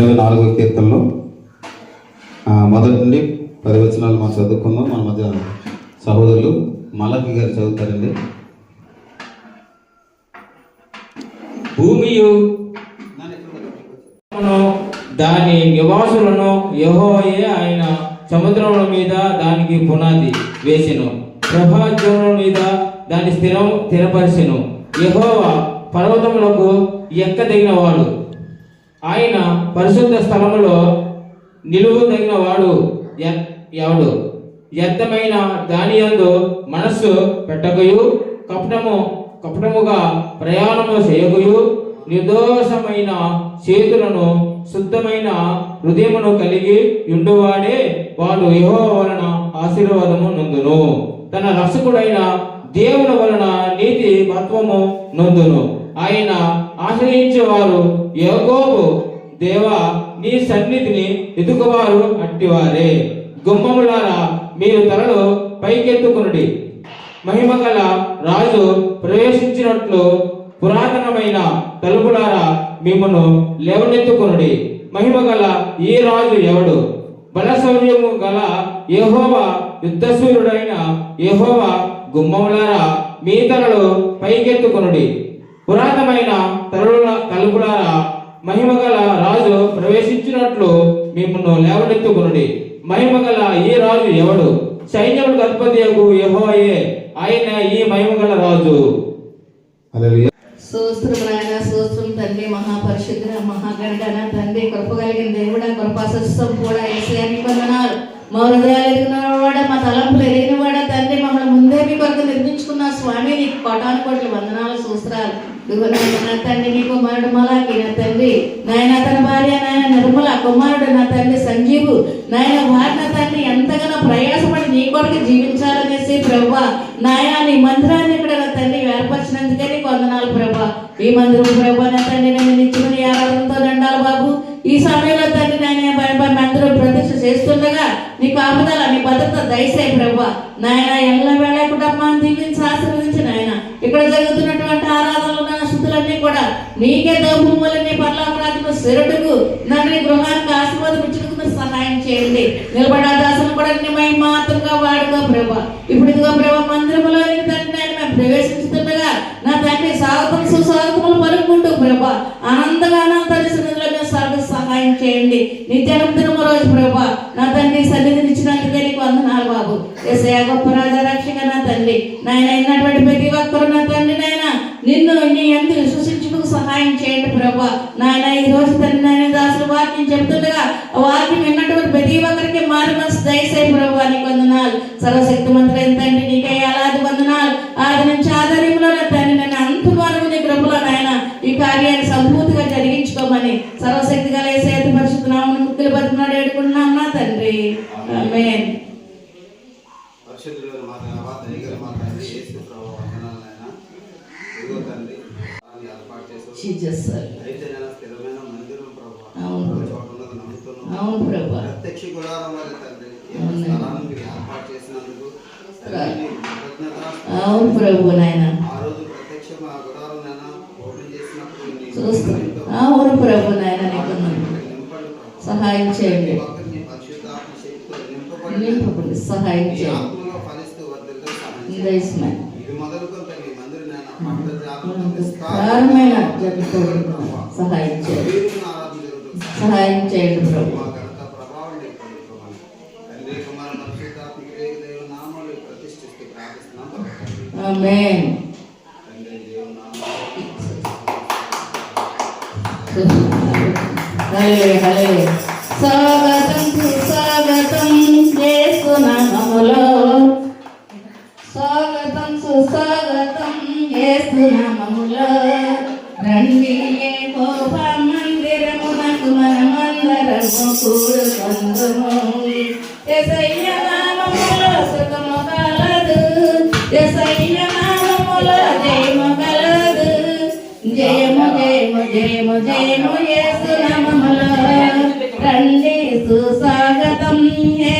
ఇరవై నాలుగవ కీర్తనలో ఆ, మొదటి నుండి పది వచనాలు మనం చదువుకుందాం. మన మధ్య సహోదరులు మలకి గారు చదువుతారండి. భూమియు దాని నివాసులను యెహోవాయే ఆయన సముద్రముల మీద దానికి పునాది వేసెను. ప్రభాజముల మీద దాని స్థిరం స్థిరపరిచెను. యెహోవా పర్వతములకు ఎక్కదగిన వాడు ఆయన పరిశుద్ధ స్థలములో నిలువదగిన వాడు ఎవడు? వ్యర్థమైన దాని యందు మనస్సు పెట్టకయు కపటము కపటముగా ప్రయాణము చేయకయు నిర్దోషమైన చేతులను శుద్ధమైన హృదయమును కలిగి ఉండువాడే వాడు యహో వలన ఆశీర్వాదము నొందును. తన రక్షకుడైన దేవుని వలన నీతి మత్వము నొందును. ఆయన ఆశ్రయించేవారు యోగోపు దేవా నీ సన్నిధిని ఎదుకువారు అట్టివారే గుమ్మములారా మీరు తలలు పైకెత్తుకునుడి. మహిమగల రాజు ప్రవేశించినట్లు పురాతనమైన తలుపులారా మిమ్మను లేవనెత్తుకునుడి. మహిమగల ఈ రాజు ఎవడు? బలశౌర్యము గల యెహోవా యుద్ధశూరుడైన యహోవా గుమ్మములారా మీ తలలు పైకెత్తుకునుడి. పురాతనమైన తలుల తలుపులారా మహిమగల రాజు ప్రవేశించినట్లు మిమ్మల్ని లేవనెత్తుకునుడి. మహిమగల ఈ రాజు ఎవడు? సైన్యములకు అధిపతి యెహోవాయే ఆయన ఈ మహిమగల రాజు. హల్లెలూయా. సూస్త్రం నాయన సూస్త్రం తండ్రి మహాపరిశుద్ధ మహాగణన తండ్రి కృప కలిగిన దేవుడ కృపాశస్తం కూడా ఏసయానికి వందనాలు మా హృదయాలు ఎదిగిన వాడ మా తలంపులు ఎదిగిన వాడ తండ్రి మమ్మల్ని ముందే మీ కొరకు నిర్మించుకున్న స్వామి నీకు కోటాను కోట్ల వందనాలు సూస్త్రాలు నువ్వు నా తండ్రి నీ కుమారుడు మలాకి నా తండ్రి నాయన తన భార్య నాయన నిర్మల కుమారుడు నా తండ్రి సంజీవు నాయన వారి నా తండ్రి ఎంతగానో ప్రయాసపడి నీ కొరకు జీవించాలనేసి ప్రభా నాయన నీ మందిరాన్ని ఇక్కడ నా తండ్రి ఏర్పరిచినందుకే నీకు వందనాలు ప్రభా ఈ మందిరం ప్రభా నా తండ్రి నేను నిత్యమని ఆరాధనతో దండాలు బాబు ఈ సమయంలో తండ్రి నాయన మందిరం ప్రదర్శన చేస్తుండగా నీకు ఆపదల నీ భద్రత దయచేయి ప్రభా నాయన ఎల్ల వేళ కుటుంబాన్ని దీవించి ఆశీర్వదించి నాయన. ఇక్కడ జరుగుతున్నటువంటి ఆరాధనలు స్థుతులన్నీ కూడా నీకే దోభూములని పర్లాపరాజుకు శిరటుకు నన్ను గృహానికి ఆశీర్వాదం సహాయం చేయండి. నిలబడా దాసులు కూడా నీ మహిమాత్రంగా వాడుకో ప్రభా. ఇప్పుడు ఇదిగో ప్రభా మందిరములో తండ్రి నాయన మేము ప్రవేశిస్తుండగా నా తండ్రి స్వాగతం సుస్వాగతములు పలుకుంటూ ప్రభా ఆనందంగా అనంత సన్నిధిలో మేము సర్వ సహాయం చేయండి. నిత్యానం దినము రోజు ప్రభా నా తండ్రి సన్నిధిని ఇచ్చినందుకే నీకు వందనాలు బాబు. ఎసయ గొప్ప రాజా నా తండ్రి. నాయన అయినటువంటి ప్రతి ఒక్కరు నా తండ్రి నాయన. నిన్ను నీ ఎంత విశ్వసించుటకు సహాయం చేయండి ప్రభు. నాయన ఈ రోజు తండ్రి నాయన దాసులు వాక్యం చెప్తుండగా వాక్యం విన్నటువంటి ప్రతి ఒక్కరికి మారు మనసు దయసే ప్రభు అని కొందనాలు. సర్వశక్తి మంత్రులు ఎంత అండి అలాది అవును ప్రభా. ప్రత్యక్ష తండ్రి. ఏర్పాటు చేసినందుకు. అవును ప్రభు నాయన. ఆ రోజు ప్రత్యక్ష మా గుడారం నాయన ఓపెన్ చేసినప్పుడు నీ చూస్తా. కృపతో అవును ప్రభు నాయన నీకు. సహాయం చేయండి. నింపబడి సహాయం చేయండి. సహాయం చేయండి. దయచేయండి. తండ్రి. ఆమేన్ తండ్రి దేవుని నామాలు హల్లెలూయా హల్లెలూయా స్వాగతం సుస్వాగతం యేసునామములో స్వాగతం సుస్వాగతం యేసునామములో రండి యెహోవా మందిరమునకు మనమందరము కూడుకొందుము యేసయ్య జయము జయము యేసు నామములో రండి సుస్వాగతం ఏ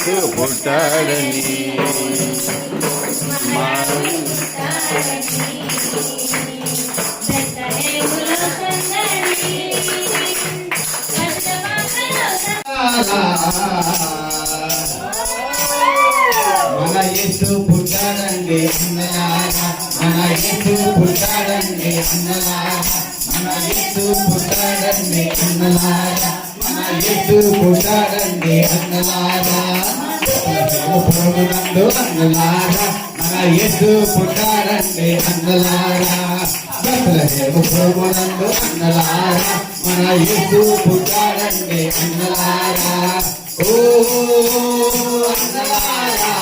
శ్రీయేసు పుట్టాడని మన యేసు పుట్టాడండి అన్నలారా మన యేసు పుట్టాడండి అన్నలారా మన యేసు పుట్టాడండి అన్నలారా మన అన్నలారా. ప్రభునందు అన్నలారా. మన యేసు పుట్టాడండి అన్నలారా. బెత్లహేము ప్రభునందు అన్నలారా. మన యేసు అన్నలారా. ఓ అన్నలారా.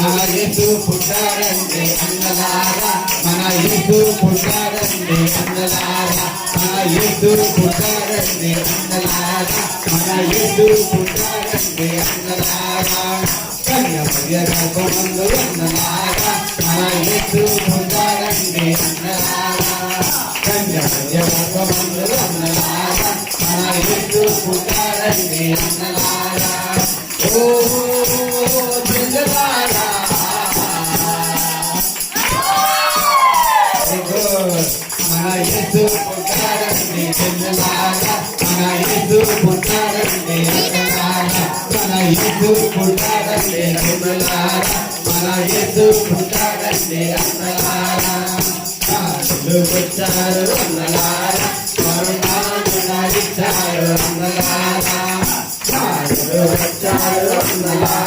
మన యేసు పుట్టాడండి అన్నలారా. మన యేసు పుట్టాడండి అన్నలారా. మన పుట్టారండి అందలారా మన యేసు పుట్టారండి అందలారా కన్యమర్య గర్భమందు మన యేసు పుట్టారండి అందలారా కన్యమర్య గర్భమందు మన యేసు పుట్టారండి అందలారా ఓ యేసు పుట్టాడండి మన యేసు పుట్టాడండి అన్నలారా కాళ్ళు వచ్చారు అన్నలారా కరుణాను నడిచారు అన్నలారా వచ్చారు అన్నలారా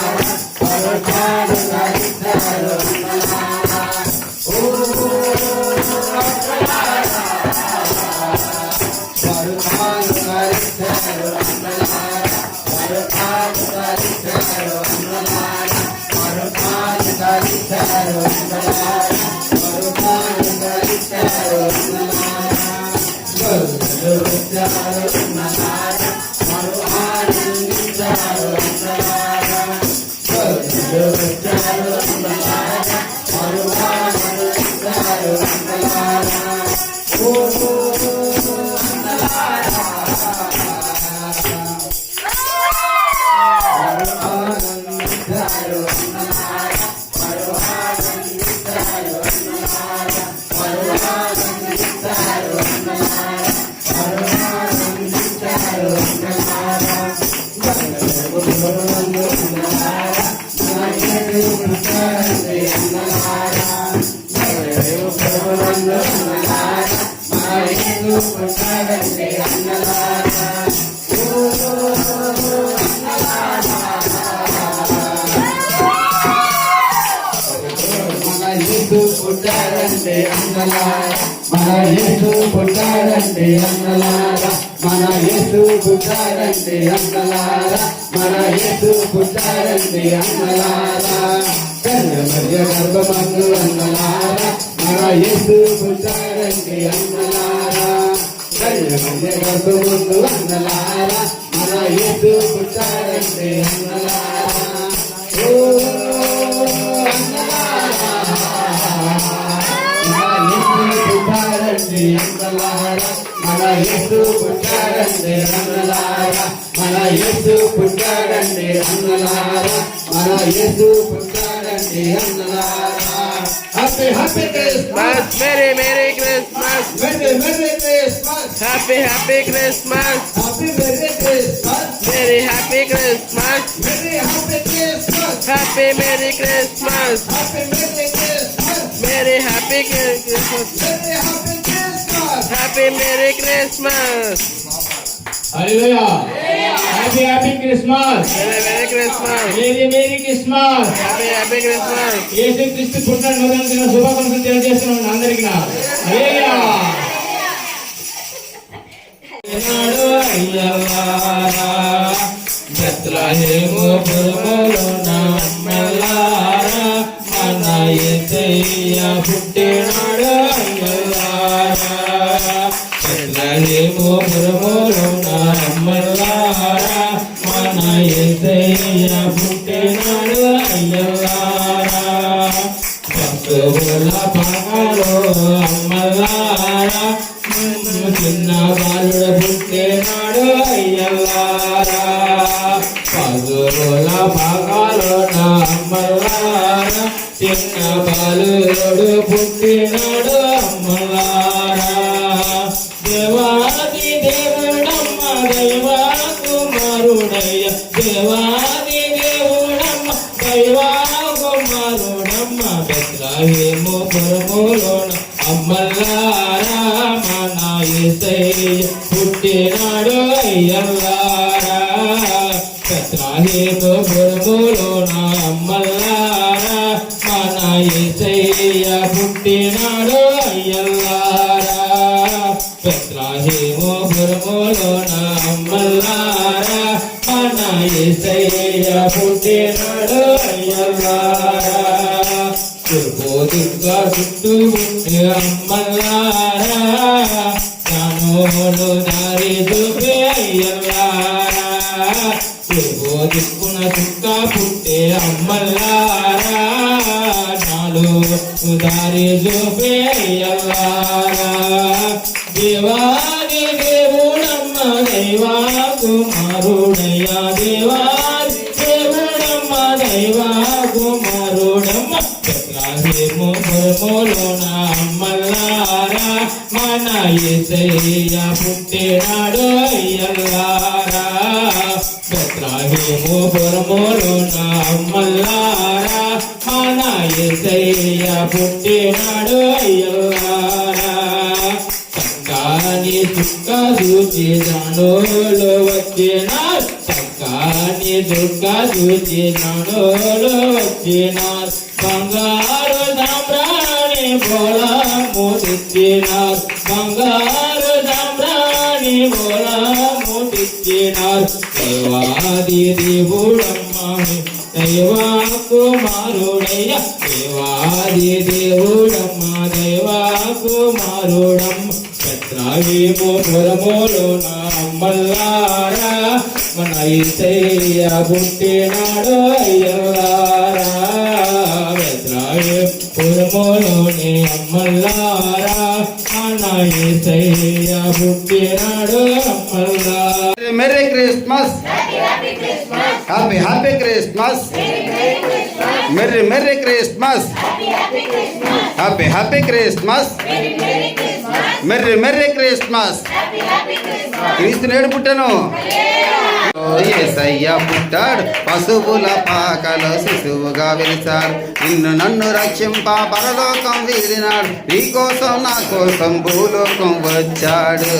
గొల్లలు వచ్చారు మన పుట్టారంటే అన్నలారా మన యేసు పుట్టారంటే అన్నలారా మన యేసు పుట్టారంటే అన్నలారా మన యేసు పుట్టారంటే అన్నలారా కన్యమర్య గర్భమందు అన్నలారా మన యేసు పుట్టారంటే అన్నలారా కన్యమర్య గర్భమందు అన్నలారా మన యేసు పుట్టారంటే అన్నలారా మన యేసు పుట్టాడండి అన్నలారా మన యేసు పుట్టాడండి అన్నలారా మన యేసు పుట్టాడండి అన్నలారా happy happy Christmas merry merry Christmas merry merry Christmas happy happy Christmas happy merry Christmas merry happy Christmas merry happy Christmas happy merry Christmas happy merry Christmas merry happy Christmas merry happy Christmas happy merry Christmas hallelujah happy happy Christmas merry Christmas merry merry Christmas happy happy Christmas Yesu Kristu పుట్టిన దిన శుభాకాంక్షలు తెలియజేస్తున్నాను అందరికీ నా. హల్లెలూయా బెత్లెహేము మన యేసయ్య బెత్లెహేము అమ్మలారా, మన యేసయ్య పుట్టినాడు అయ్యలారా. దేవాది దేవుడమ్మ దైవా కుమారుడమ్మ పురములోన అమ్మలారా పుట్టినాడు అయ్యల్లారా. బెత్లహేము పురములోన అమ్మలారా మన పుట్టినాడు అయ్యల్లారా. బెత్లహేము పురములోన మన పుట్టినాడు అయ్యల్లారా దుర్బోధుగా చుట్టూ ఉండే అమ్మలారా జ్ఞానోలు దారి చూపే అయ్యల్లారా దుర్బోధిక్కున చుక్క పుట్టే అమ్మలారా నాలు దారి చూపే అయ్యల్లారా దేవాది దేవుడమ్మ దేవా కుమారుడయ్యా దేవా దేవుడమ్మ దైవా కుమారుడమ్మ. బెత్లహేము పురములోన అమ్మలారా మన యేసయ్య పుట్టినాడు అయ్యల్లారా బెత్లహేము పురములోన అమ్మలారా మన యేసయ్య పుట్టి చూచి నాడోలు వచ్చిన చక్కాని చుక్క చూచి బంగారు సామ్రాణి బోళము తెచ్చిన బంగారు సామ్రాణి బోళము తెచ్చిన దేవాది దేవుడమ్మ దైవా కుమారుడయ్య దేవాది దేవుడమ్మ దైవా కుమారుడమ్మ పెత్రావేమో పురములోన అమ్మల్లారా మన ఇసయ్య పుట్టినాడు అయ్యలారా పెత్రావే పురములోని అమ్మల్లారా మన ఇసయ్య పుట్టినాడు అమ్మల్లారా. Merry Christmas happy happy Christmas merry merry Christmas happy happy Christmas merry merry Christmas Kristu నేడు పుట్టను. ఏసయ్య పుట్టాడు. పశువుల పాకలో శిశువుగా వెలిచాడు నిన్ను నన్ను రక్షింప పరలోకం వీడినాడు. నీ కోసం నా కోసం భూలోకం వచ్చాడు.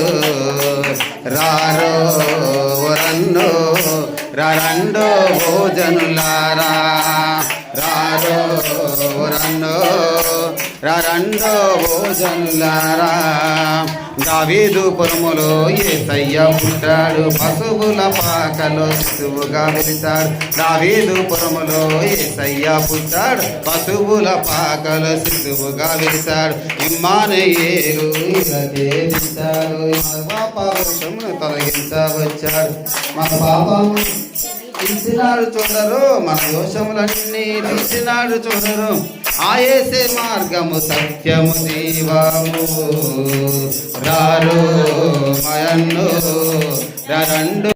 రారో రన్నో రరండో భోజనులారా. రారో రన్నో రరండో భోజనులారా దావీదు పురములో ఏసయ్య ఉంటాడు? పశువుల పాకలో శిశువుగా వెలిచాడు దావీదు పురములో ఏసయ్య పుట్టాడు? పశువుల పాకలో శిశువుగా వెలిచాడు ఇమ్మానయేలు ఇలాగే మా మన పాప దోషమును తొలగించవచ్చాడు మన పాపము చూడరు. మన దోషములన్నీ తీసినాడు చూడరు ఆయేసే మార్గము సత్యము దీవము రారు మయన్ను రండు